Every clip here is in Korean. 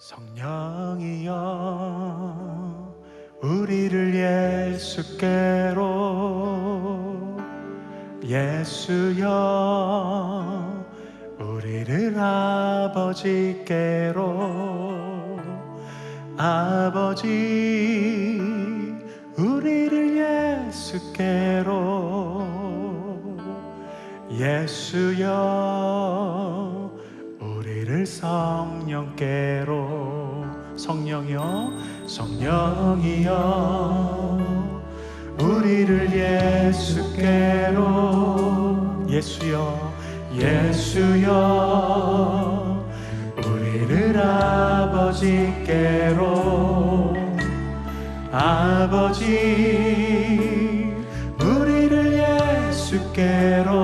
성령이여 우리를 예수께로 예수여 우리를 아버지께로 아버지 우리를 예수께로 예수여 우리를 성령께로 성령이여 성령이여. 우리를 예수께로 예수여 예수여. 우리를 아버지께로 아버지. 우리를 예수께로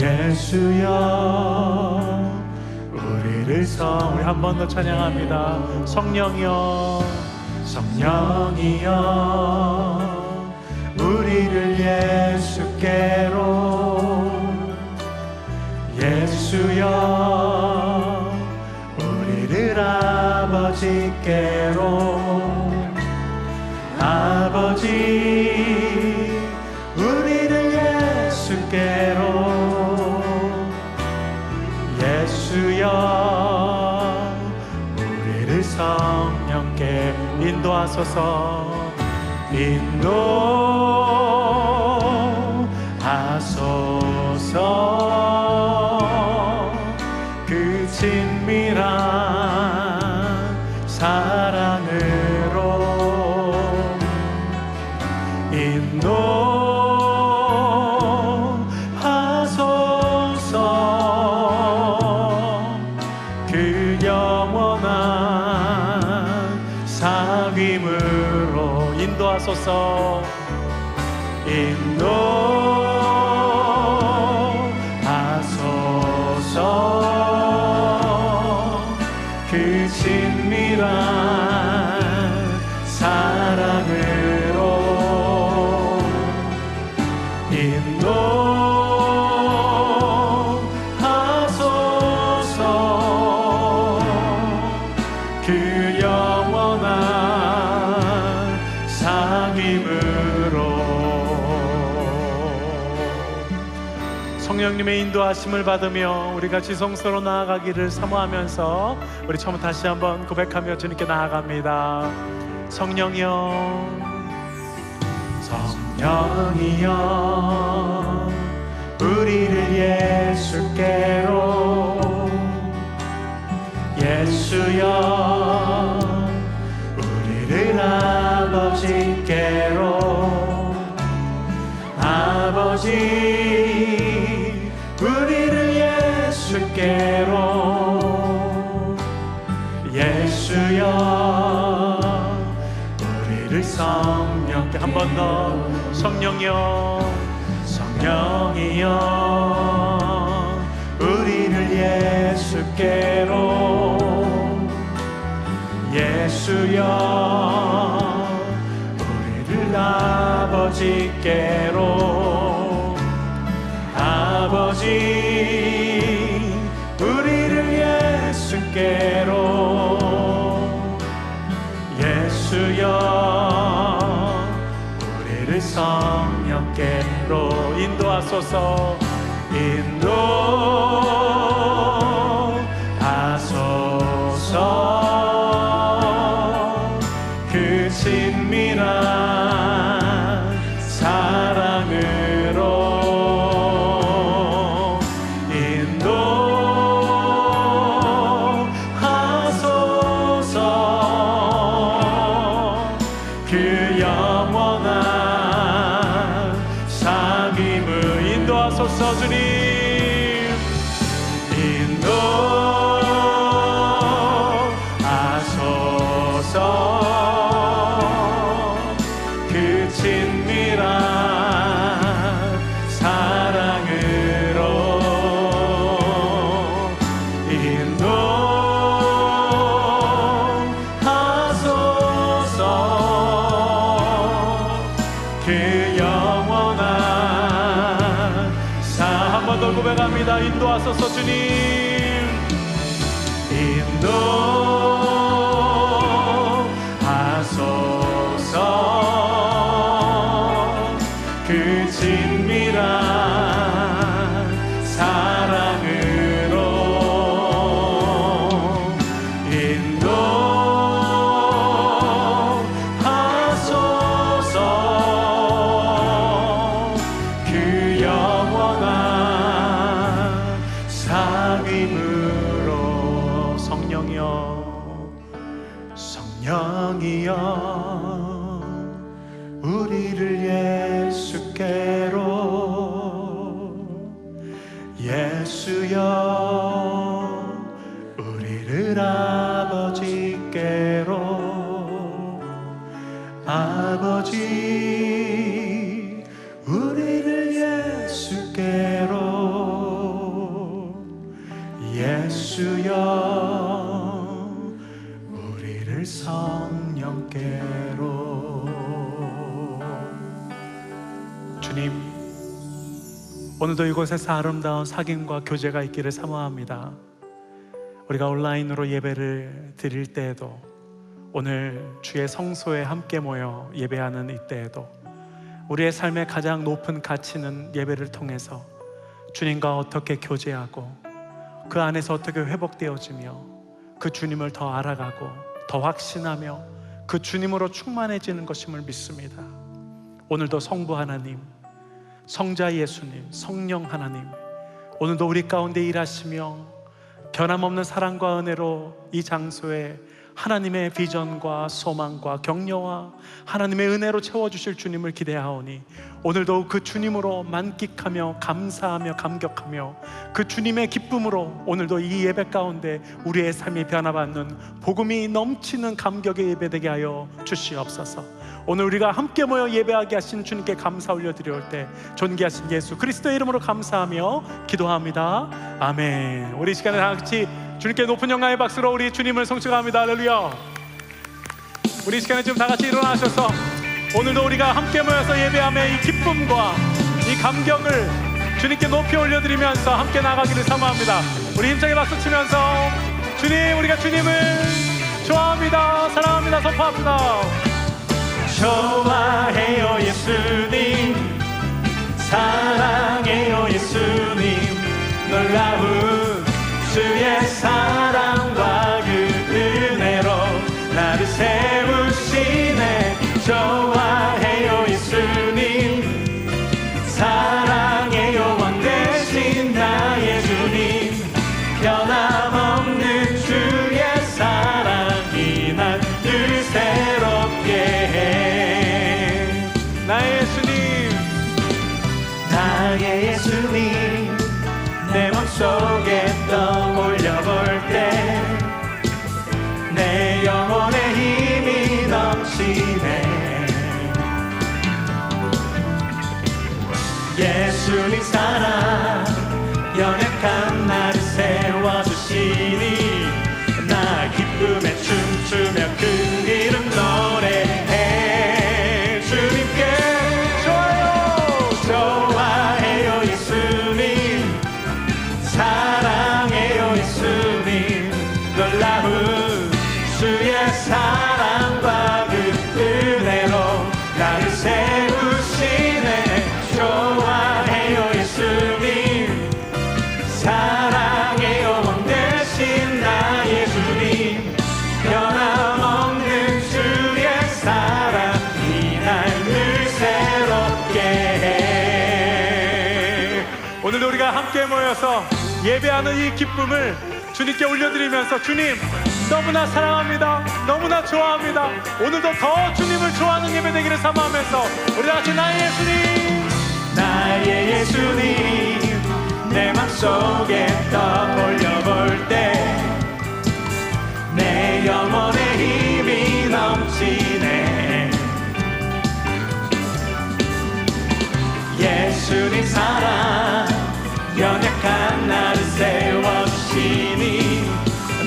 예수여 우리를 성 우리 한 번 더 찬양합니다. 성령이여 성령이여 우리를 예수께로 예수여 우리를 아버지께로 아버지 우리를 예수께로 예수여 성령께 인도하소서. 인도 인도하심을 받으며 우리가 지성소로 나아가기를 사모하면서 우리 처음 다시 한번 고백하며 주님께 나아갑니다. 성령이여 성령이여 우리를 예수께로 예수여 우리를 아버지께로 아버지 한 번 더. 성령이여 성령이여 우리를 예수께로 예수여 우리를 아버지께로 아버지 우리를 성령께로 인도하소서. 인도 인도하소서 주님 성령이여 우리를 예 오늘도 이곳에서 아름다운 사귐과 교제가 있기를 사모합니다 우리가 온라인으로 예배를 드릴 때에도 오늘 주의 성소에 함께 모여 예배하는 이때에도 우리의 삶의 가장 높은 가치는 예배를 통해서 주님과 어떻게 교제하고 그 안에서 어떻게 회복되어지며 그 주님을 더 알아가고 더 확신하며 그 주님으로 충만해지는 것임을 믿습니다. 오늘도 성부 하나님, 성자 예수님, 성령 하나님, 오늘도 우리 가운데 일하시며 변함없는 사랑과 은혜로 이 장소에 하나님의 비전과 소망과 격려와 하나님의 은혜로 채워주실 주님을 기대하오니 오늘도 그 주님으로 만끽하며 감사하며 감격하며 그 주님의 기쁨으로 오늘도 이 예배 가운데 우리의 삶이 변화받는 복음이 넘치는 감격의 예배되게 하여 주시옵소서. 오늘 우리가 함께 모여 예배하게 하신 주님께 감사 올려드릴 때 존귀하신 예수 그리스도의 이름으로 감사하며 기도합니다. 아멘. 우리 이 시간에 다 같이 주님께 높은 영광의 박수로 우리 주님을 송축합니다. 할렐루야. 우리 이 시간에 좀다 같이 일어나셔서 오늘도 우리가 함께 모여서 예배하며 이 기쁨과 이 감격을 주님께 높이 올려드리면서 함께 나가기를 사모합니다. 우리 힘차게 박수 치면서 주님 우리가 주님을 좋아합니다. 사랑합니다. 선포합니다. 좋아해요 예수님. 사랑해요 예수님. 놀라운 예배하는 이 기쁨을 주님께 올려드리면서 주님 너무나 사랑합니다. 너무나 좋아합니다. 오늘도 더 주님을 좋아하는 예배 되기를 사모하면서 우리 다 같이 나의 예수님 나의 예수님 내 맘속에 떠올려 볼 때 내 영혼의 힘이 넘치네. 예수님 사랑 연약한 나를 세워주시니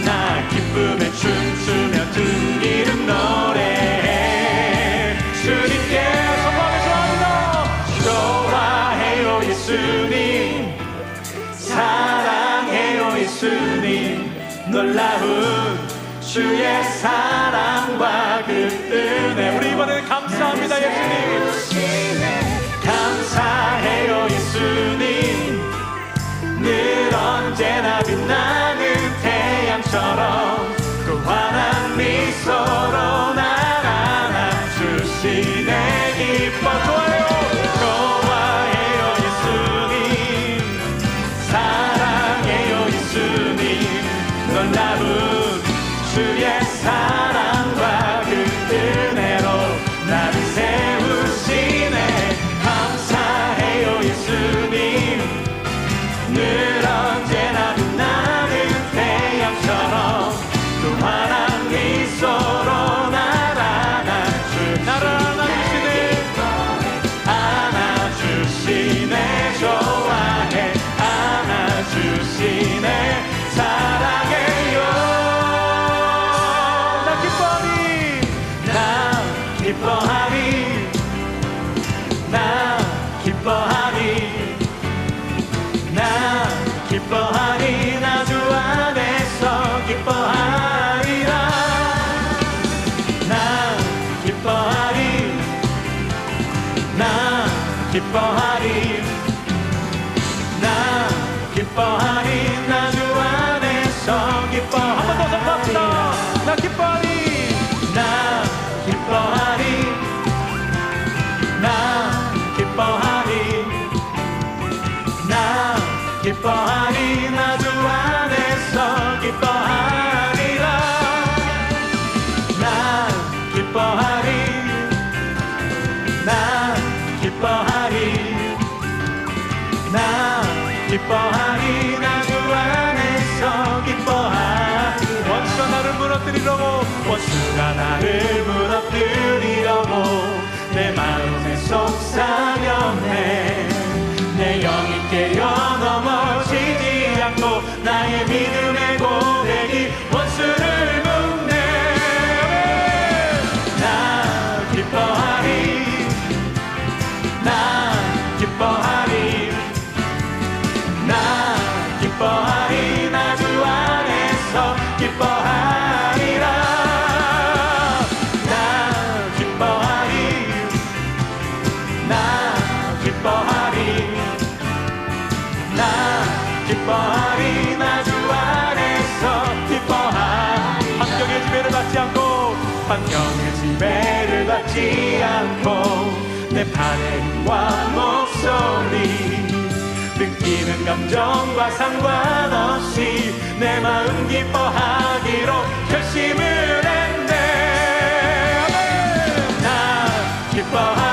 나 기쁨에 춤추며 두 이름 노래해. 주님께 선포하며 좋아합니다 좋아해요 예수님 사랑해요 예수님. 놀라운 주의 사랑과 그은 기뻐하리. 나 기뻐하리. 나 주 안에서 기뻐하리라. 나 기뻐하리. 나 기뻐하리. 나 기뻐하리. 나 주 안에서 기뻐하리. 환경의 지배를 받지 않고 환경의 지배를 받지 않고 내 팔의 힘과 목소리 느끼는 감정과 상관없이 내 마음 기뻐하기로 결심을 했네. 나 기뻐하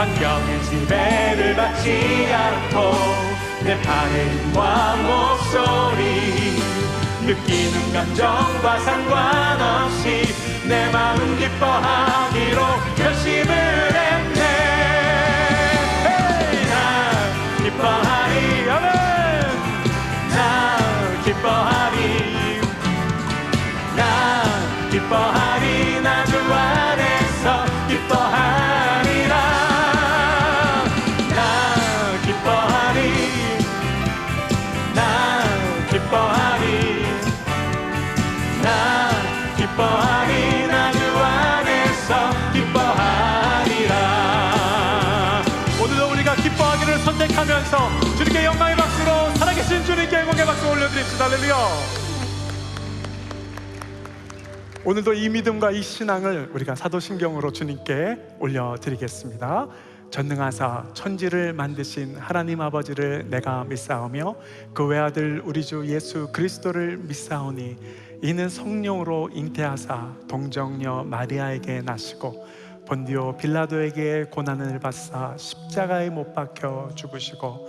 환경의 지배를 받지 않고 내 힘과 목소리 느끼는 감정과 상관없이 내 마음 기뻐하기로 결심을 했네. 헤이, 나 기뻐하리 아멘 나 기뻐하리 할렐루야 오늘도 이 믿음과 이 신앙을 우리가 사도신경으로 주님께 올려드리겠습니다. 전능하사 천지를 만드신 하나님 아버지를 내가 믿사오며 그 외아들 우리 주 예수 그리스도를 믿사오니 이는 성령으로 잉태하사 동정녀 마리아에게 나시고 본디오 빌라도에게 고난을 받사 십자가에 못 박혀 죽으시고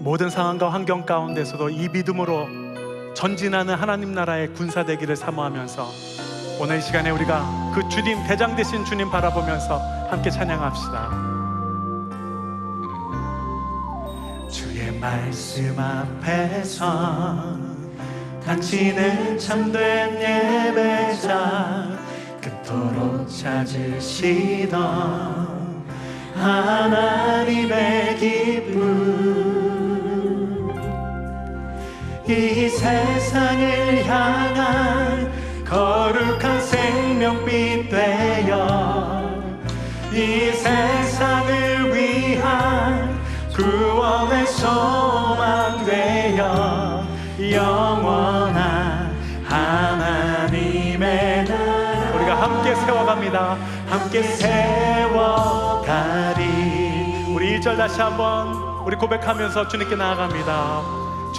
모든 상황과 환경 가운데서도 이 믿음으로 전진하는 하나님 나라의 군사 되기를 사모하면서 오늘 이 시간에 우리가 그 주님 대장 되신 주님 바라보면서 함께 찬양합시다. 주의 말씀 앞에서 당신은 참된 예배자 그토록 찾으시던 하나님의 기쁨 이 세상을 향한 거룩한 생명빛 되어 이 세상을 위한 구원의 소망 되어 영원한 하나님의 나라. 우리가 함께 세워갑니다. 함께 세워가리. 우리 1절 다시 한번 우리 고백하면서 주님께 나아갑니다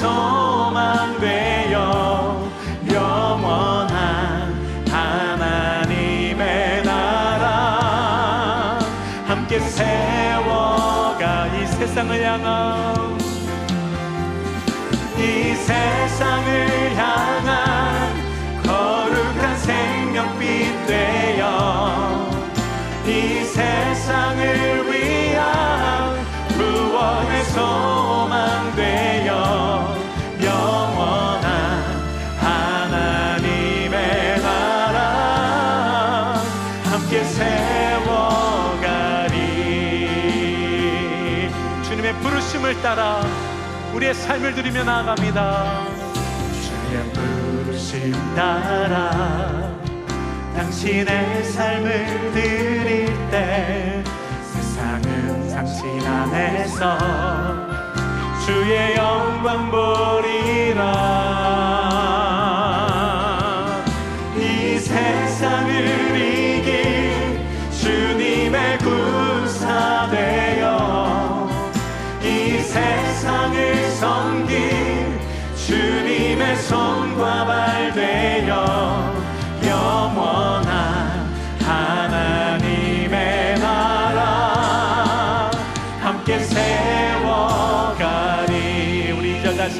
소망 되어 영원한 하나님의 나라. 함께 세워가 이 세상을 향한 이 세상을 향한 거룩한 생명빛 되어 이 세상을 위한 구원의 소망 되어 따라 우리의 삶을 드리며 나아갑니다. 주님의 부르심 따라 당신의 삶을 드릴 때 세상은 당신 안에서 주의 영광 보리라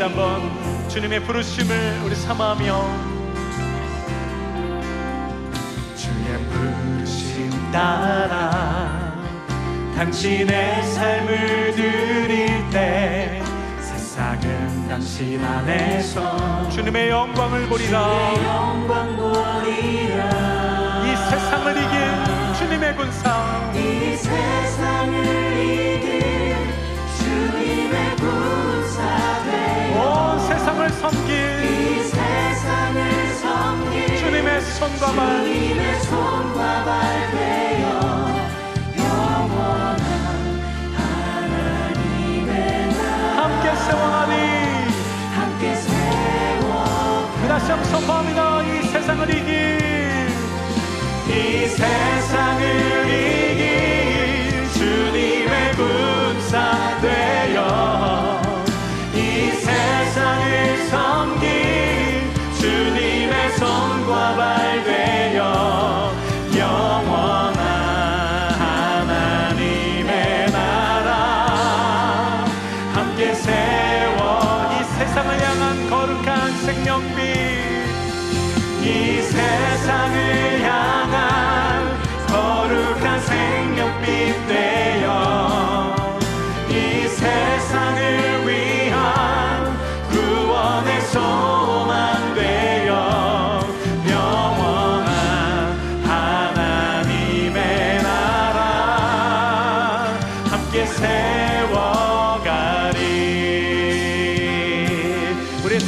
다시 한번 주님의 부르심을 우리 삼아하며. 주의 부르심 따라 당신의 삶을 드릴 때 세상은 당신 안에서 주님의 영광을 보리라. 영광 보리라. 이 세상을 이긴 주님의 군사. 이 세상을 이길 세상을 섬길 이 세상을 섬길 주님의 손과 발. 주님의 손과 발 되어 영원한 하나님의 나라 함께 세워나니. 함께 세워 다시 한번 선포합니다. 이 세상을 이길. 이 세상을 이길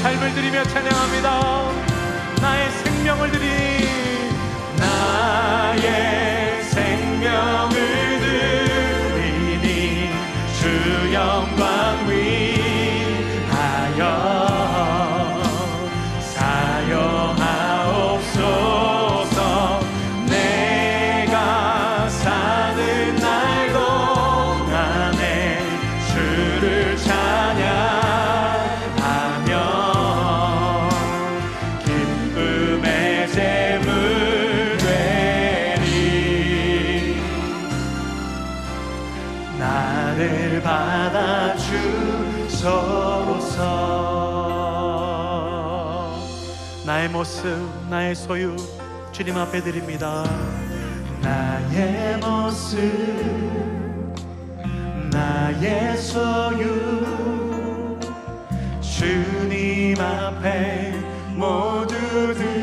삶을 드리며 찬양합니다. 나의 생명을 드리 나의 모습 나의 소유 주님 앞에 드립니다. 나의 모습 나의 소유 주님 앞에 모두 드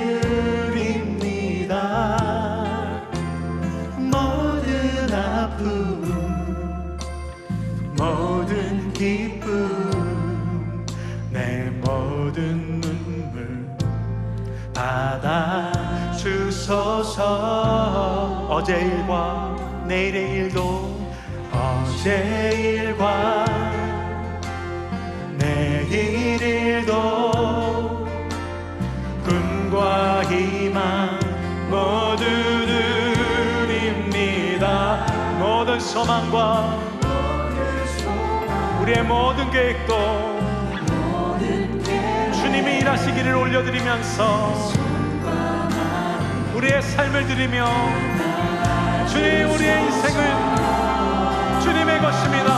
받아 주소서 어제 일과 내일의 일도 어제 일과 내일 일도 꿈과 희망 모두 드립니다. 모든 소망과 우리의 모든 계획도 주님이 일하시기를 올려드리면서 우리의 삶을 드리며 주님 우리의 인생을 주님의 것입니다.